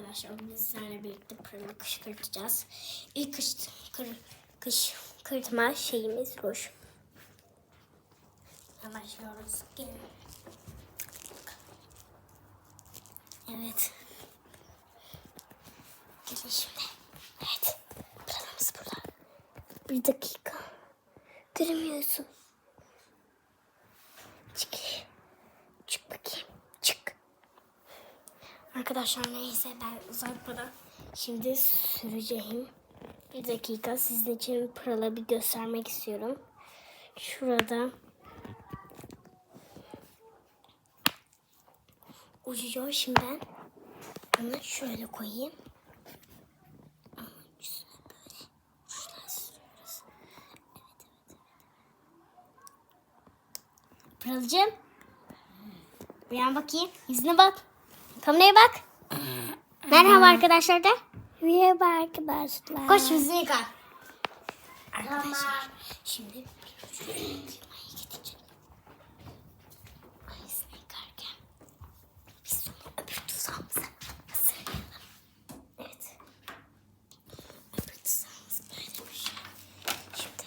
arkadaşlar. Bugün sizlerle birlikte pırını kışkırtacağız. İlk kış, kır, kışkırtma şeyimiz ruj. Başlıyoruz. Gelin. Evet. Gelin şimdi. Evet. Pırnamız burada. Bir dakika. Göremiyorsun. Arkadaşlar neyse ben uzatmadan şimdi süreceğim. Bir dakika sizin için pırala bir göstermek istiyorum. Şurada ucuyor. Şimdi ben onu şöyle koyayım. Pırılcığım. Uyan bakayım. Yüzüne bak. Kameraya bak. Merhaba arkadaşlar de. Merhaba arkadaşlar. Koş yüzünü yıka. Arkadaşlar şimdi bir ucu yıkamaya gideceğim. Ayısını yıkarken biz sonra öbür tuzağımızı hazırlayalım. Evet. Öbür tuzağımız böyle bir şey. Şimdi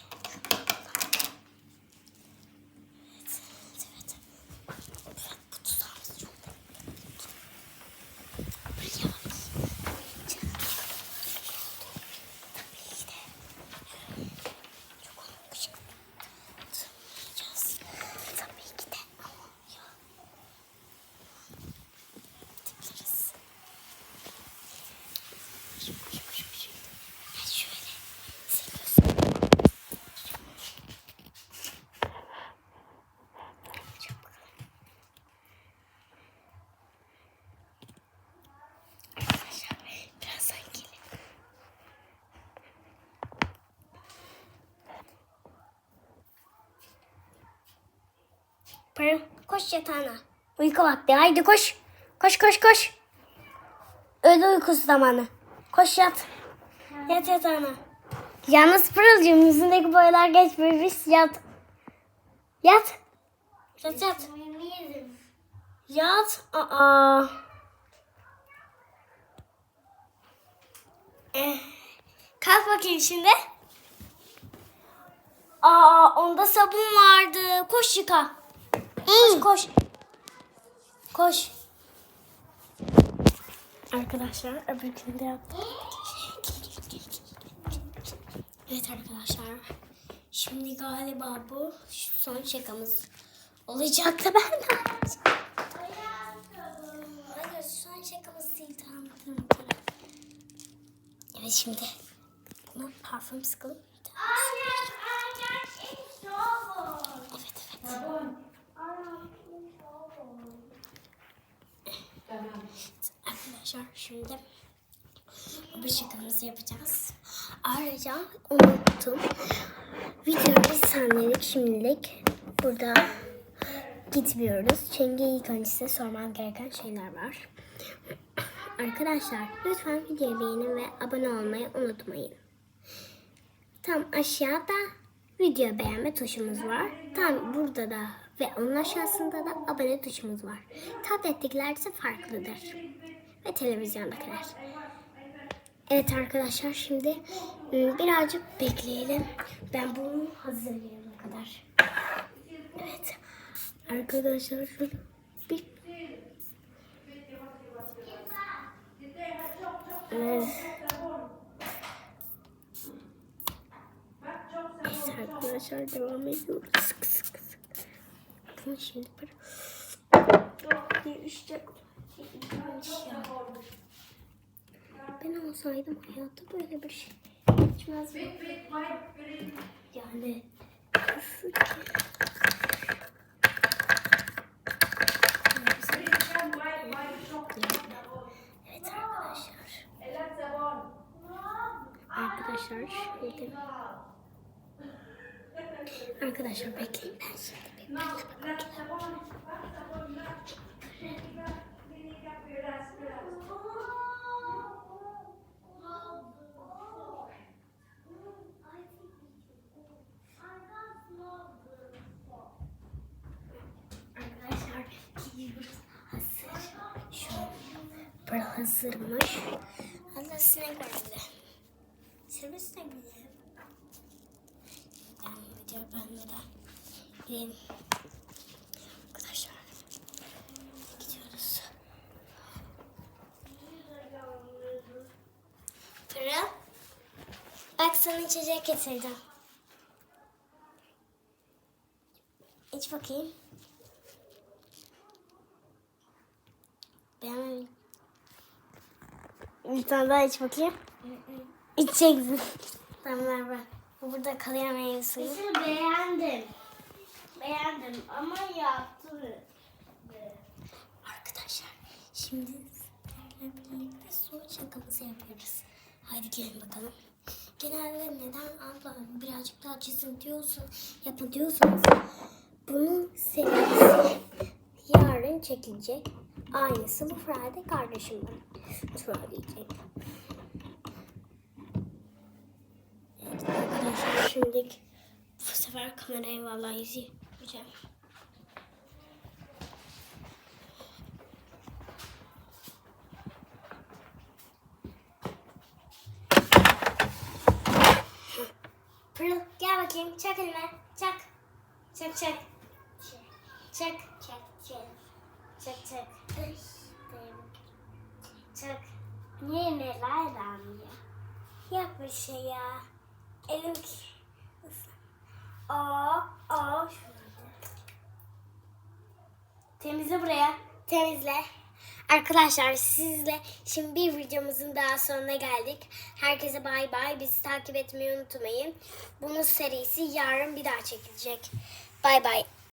Evet, evet, evet. Evet, bu tuzağımız çok Buraya bak. Canım. Tabii ki de. Çok olmuş. Tırmayacağız. Tabii ki de. Ama ya. Tıklarız. Şu, şu, şu, şu. Ha, şöyle. Seviyorsun. Çok bakalım. Arkadaşlar birazdan gelin. Pırıl koş yatağına. Uyku vakti haydi koş. Koş koş koş. Öğle uykusu zamanı. Koş yat. Yat yatağına. Yalnız Pırıl'cığım yüzündeki boyalar geçmemiş yat. Yat. Yat yat. Yat. Aa. Eh, Kalk bakayım şimdi. Aa, onda sabun vardı. Koş yıka. Koş koş. Koş. Arkadaşlar öbürkünü de yaptım. Evet arkadaşlar. Şimdi galiba bu son şakamız olacak da ben de yapacağım. Hayır son şakamız değil tamam tamam tamam. Evet şimdi buna parfüm sıkalım. Evet evet. Arkadaşlar şimdi bu şakamızı yapacağız. Ayrıca unuttum. Videoyu bir saniyelik şimdilik burada gitmiyoruz. Çünkü ilk önce sormam gereken şeyler var. Arkadaşlar lütfen videoyu beğenin ve abone olmayı unutmayın. Tam aşağıda video beğenme tuşumuz var. Tam burada da ve onun aşağısında da abone tuşumuz var. Tablettekiler ise farklıdır. Ve televizyondakiler. Evet arkadaşlar şimdi ıı, birazcık bekleyelim. Ben bunu hazırlayana kadar. Evet. Arkadaşlar şöyle bir Evet. Evet arkadaşlar devam ediyoruz. Sık sık sık. Bakın şimdi para. Bir işte. Ben olsaydım hayatta böyle bir şey içmezdim. Yani nasıl ki? Evet arkadaşlar. Arkadaşlar şimdi Arkadaşlar bekleyin ben şimdi bir pırıl hazırmış. Hatta sinek var bir de. Sivrisinek mi? Ben video ben de gidelim. Arkadaşlar gidiyoruz. Pırıl. Bak sana içecek getirdim. İç bakayım. Beğenmedim. Bir tane daha iç bakayım. İçeceksin. tamam ver ver. Bu burada kalıyor meyve suyu. Seni beğendim. Beğendim ama yaptım. Arkadaşlar şimdi sizlerle birlikte su şakamızı yapıyoruz. Haydi gelin bakalım. Genelde neden abla birazcık daha çizim diyorsun, yapın diyorsanız bunun serisi yarın çekilecek. Aynısı bu Friday kardeşim var. Trolleyecek. Evet arkadaşlar şimdi bu sefer kamerayı vallahi izleyeceğim. Pırıl gel bakayım çak elime çak. Çak çak. Çak. Çak çak. Çak çak. Çak. Niye neler ya? Yap bir şey ya. Elim Aa, aa. Temizle buraya. Temizle. Arkadaşlar sizle şimdi bir videomuzun daha sonuna geldik. Herkese bay bay. Bizi takip etmeyi unutmayın. Bunun serisi yarın bir daha çekilecek. Bay bay.